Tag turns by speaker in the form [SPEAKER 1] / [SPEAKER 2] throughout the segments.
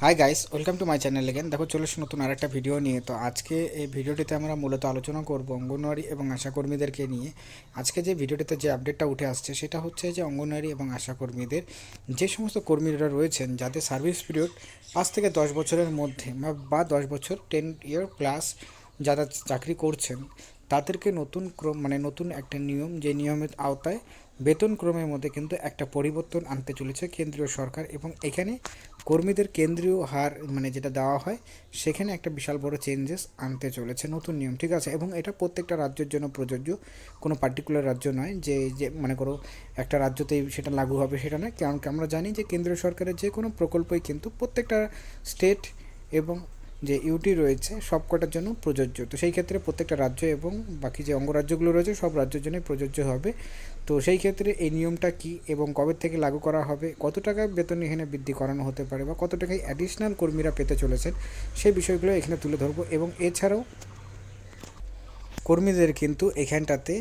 [SPEAKER 1] Hi guys welcome to my channel again দেখো, চলে এসো নতুন আরেকটা ভিডিও নিয়ে। তো আজকে এই ভিডিওটিতে আমরা মূলত আলোচনা করব অঙ্গনওয়াড়ি এবং আশাকর্মীদেরকে নিয়ে। আজকে যে ভিডিওটিতে যে আপডেটটা উঠে আসছে, সেটা হচ্ছে যে অঙ্গনওয়াড়ি এবং আশাকর্মীদের যে সমস্ত কর্মীরা রয়েছেন, যাদের সার্ভিস পিরিয়ড পাঁচ থেকে দশ বছরের মধ্যে বা- দশ বছর টেন ইয়ার প্লাস যারা চাকরি করছেন তাদেরকে নতুন ক্রম মানে নতুন একটা নিয়ম, যে নিয়মের আওতায় বেতন ক্রমের মধ্যে কিন্তু একটা পরিবর্তন আনতে চলেছে কেন্দ্রীয় সরকার এবং এখানে কর্মীদের কেন্দ্রীয় হার মানে যেটা দেওয়া হয়, সেখানে একটা বিশাল বড় চেঞ্জেস আনতে চলেছে নতুন নিয়ম, ঠিক আছে? এবং এটা প্রত্যেকটা রাজ্যের জন্য প্রযোজ্য, কোনো পার্টিকুলার রাজ্য নয়, যে যে, মনে করো একটা রাজ্যতেই সেটা লাগু হবে সেটা নয়। কারণ আমরা জানি যে, কেন্দ্রীয় সরকারের যে কোনো প্রকল্পই কিন্তু প্রত্যেকটা স্টেট এবং যে ইউটি রয়েছে সব কটার জন্য প্রযোজ্য। তো সেই ক্ষেত্রে প্রত্যেকটা রাজ্য এবং বাকি যে অঙ্গরাজ্যগুলো রয়েছে সব রাজ্যের জন্যই প্রযোজ্য হবে। তো সেই ক্ষেত্রে এই নিয়মটা কি এবং কবে থেকে লাগু করা হবে, কত টাকা বেতন এখানে বৃদ্ধি করানো হতে পারে বা কত টাকায় অ্যাডিশনাল কর্মীরা পেতে চলেছেন সেই বিষয়গুলো এখানে তুলে ধরবো। এবং এছাড়াও কর্মীদের কিন্তু এখানটাতে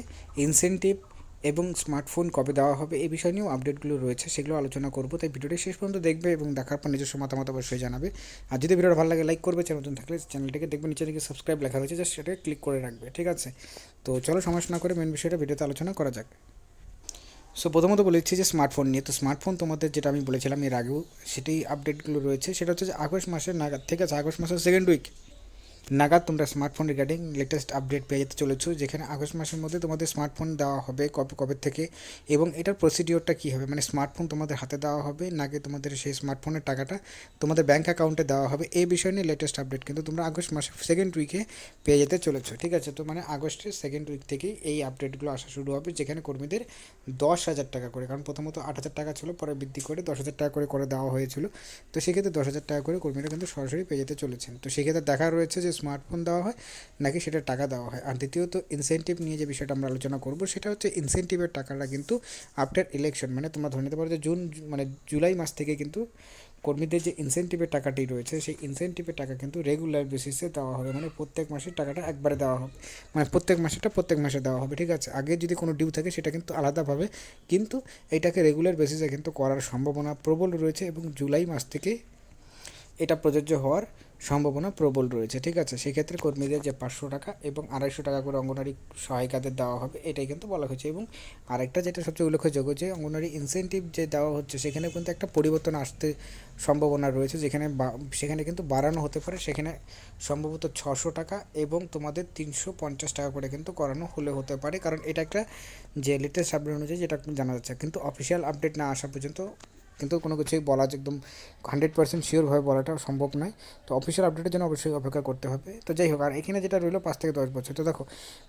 [SPEAKER 1] ইনসেনটিভ এবং স্মার্টফোন কবে দেওয়া হবে, এই বিষয় নিয়েও আপডেটগুলো রয়েছে, সেগুলো আলোচনা করব। তাই ভিডিওটি শেষ পর্যন্ত দেখবে এবং দেখার পর নিজস্ব মতামত অবশ্যই জানাবে। আর যদি ভিডিওটা ভালো লাগে লাইক করবে, চ্যানেল নতুন থাকলে চ্যানেলটিকে দেখবে, নিচে দিকে সাবস্ক্রাইব লেখা রয়েছে জাস্ট সেটাকে ক্লিক করে রাখবে, ঠিক আছে? তো চলো সমস্যা না করে মেন বিষয়টা ভিডিওতে আলোচনা করা যাক। সো প্রথমত বলেছি যে স্মার্টফোন নিয়ে, তো স্মার্টফোন তোমাদের যেটা আমি বলেছিলাম এর আগেও, সেটাই আপডেটগুলো রয়েছে, সেটা হচ্ছে যে আগস্ট মাসের নাগাদ, ঠিক আছে? আগস্ট মাসের সেকেন্ড উইক নাগাদ তোমরা স্মার্টফোন রিগার্ডিং লেটেস্ট আপডেট পেয়ে যেতে চলেছো, যেখানে আগস্ট মাসের মধ্যে তোমাদের স্মার্টফোন দেওয়া হবে কবে কবে থেকে এবং এটার প্রসিডিওরটা কী হবে? মানে স্মার্টফোন তোমাদের হাতে দেওয়া হবে, নাকি তোমাদের সেই স্মার্টফোনের টাকাটা তোমাদের ব্যাঙ্ক অ্যাকাউন্টে দেওয়া হবে? এই বিষয় নিয়ে লেটেস্ট আপডেট কিন্তু তোমরা আগস্ট মাসের সেকেন্ড উইকে পেয়ে যেতে চলেছো, ঠিক আছে? তো মানে আগস্টের সেকেন্ড উইক থেকেই এই আপডেটগুলো আসা শুরু হবে, যেখানে কর্মীদের দশ হাজার টাকা করে, কারণ প্রথমত আট হাজার টাকা ছিল, পরে বৃদ্ধি করে দশ হাজার টাকা করে করে দেওয়া হয়েছিল। তো সেক্ষেত্রে দশ হাজার টাকা করে কর্মীরা কিন্তু সরাসরি পেয়ে যেতে চলেছেন। তো সেক্ষেত্রে দেখা রয়েছে যে স্মার্টফোন দেওয়া হয়, নাকি সেটা টাকা দেওয়া হয়। আর দ্বিতীয়ত ইনসেন্টিভ নিয়ে যে বিষয়টা আমরা আলোচনা করব, সেটা হচ্ছে ইনসেন্টিভের টাকাটা কিন্তু আফটার ইলেকশন মানে তোমরা ধরে নিতে পারো যে জুন মানে জুলাই মাস থেকে কিন্তু কর্মীদের যে ইনসেন্টিভের টাকাটি রয়েছে, সেই ইনসেন্টিভের টাকা কিন্তু রেগুলার বেসিসে দেওয়া হবে। মানে প্রত্যেক মাসের টাকাটা একবারে দেওয়া হবে। মানে প্রত্যেক মাসেটা প্রত্যেক মাসে দেওয়া হবে, ঠিক আছে? আগে যদি কোনো ডিউ থাকে, সেটা কিন্তু আলাদাভাবে, কিন্তু এটাকে রেগুলার বেসিসে কিন্তু করার সম্ভাবনা প্রবল রয়েছে এবং জুলাই মাস থেকে এটা প্রযোজ্য হওয়ার সম্ভাবনা প্রবল রয়েছে, ঠিক আছে? সেক্ষেত্রে কর্মীদের যে পাঁচশো টাকা এবং আড়াইশো টাকা করে অঙ্গনারী সহায়িকাদের দেওয়া হবে, এটাই কিন্তু বলা হয়েছে। এবং আরেকটা যেটা সবচেয়ে উল্লেখযোগ্য যে অঙ্গনারী ইনসেন্টিভ যে দেওয়া হচ্ছে, সেখানে কিন্তু একটা পরিবর্তন আসতে সম্ভাবনা রয়েছে। যেখানে সেখানে কিন্তু বাড়ানো হতে পারে। সেখানে সম্ভবত ছশো টাকা এবং তোমাদের তিনশো পঞ্চাশ টাকা করে কিন্তু করানো হলে হতে পারে। কারণ এটা একটা যে লেটেস্ট আপডেট অনুযায়ী যেটা জানা যাচ্ছে। কিন্তু অফিসিয়াল আপডেট না আসা পর্যন্ত কিন্তু কোনো কিছুই বলা একদম হান্ড্রেড পার্সেন্ট শিওরভাবে বলাটা সম্ভব নয়। তো অফিসিয়াল আপডেটের জন্য অবশ্যই অপেক্ষা করতে হবে। তো যাই হোক, আর এখানে যেটা রইল পাঁচ থেকে দশ বছর। তো দেখো,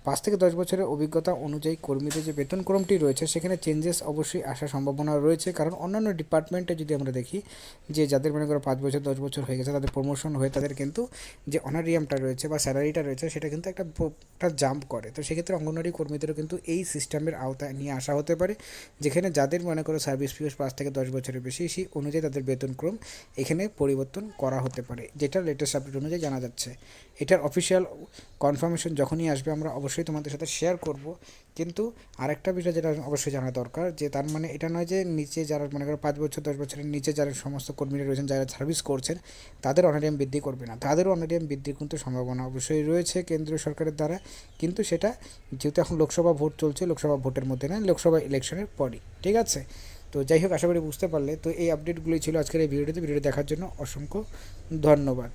[SPEAKER 1] পাঁচ থেকে দশ বছরের অভিজ্ঞতা অনুযায়ী কর্মীদের যে বেতনক্রমটি রয়েছে, সেখানে চেঞ্জেস অবশ্যই আসার সম্ভাবনা রয়েছে। কারণ অন্যান্য ডিপার্টমেন্টে যদি আমরা দেখি, যে যাদের মনে করো পাঁচ বছর, দশ বছর হয়ে গেছে, তাদের প্রমোশন হয়ে, তাদের কিন্তু যে অনারিয়ামটা রয়েছে বা স্যালারিটা রয়েছে, সেটা কিন্তু একটা একটা জাম্প করে। তো সেক্ষেত্রে অঙ্গনওয়াড়ি কর্মীদেরও কিন্তু এই সিস্টেমের আওতায় নিয়ে আসা হতে পারে। যেখানে যাদের মনে করো সার্ভিস পিরিয়ড পাঁচ থেকে দশ বছরের বেশি সেই অনুযায়ী তাদের বেতনক্রম এখানে পরিবর্তন করা হতে পারে, যেটা লেটেস্ট আপডেট অনুযায়ী জানা যাচ্ছে। এটার অফিসিয়াল কনফার্মেশন যখনই আসবে, আমরা অবশ্যই তোমাদের সাথে শেয়ার করব। কিন্তু আরেকটা বিষয় যেটা অবশ্যই জানা দরকার, যে তার মানে এটা নয় যে নিচে যারা মনে করো পাঁচ বছর, দশ বছরের নিচে যারা সমস্ত কর্মীরা রয়েছেন, যারা সার্ভিস করছেন, তাদের অনারিয়াম বৃদ্ধি করবে না। তাদেরও অনারিয়াম বৃদ্ধির কিন্তু সম্ভাবনা অবশ্যই রয়েছে কেন্দ্রীয় সরকারের দ্বারা। কিন্তু সেটা যেহেতু এখন লোকসভা ভোট চলছে, লোকসভা ভোটের মধ্যে না লোকসভা ইলেকশনের পরই। ঠিক আছে? তো যাই হোক, আশা করি বুঝতে পারলে। তো এই আপডেটগুলোই ছিল আজকের এই ভিডিওটিতে। ভিডিওটি দেখার জন্য অসংখ্য ধন্যবাদ।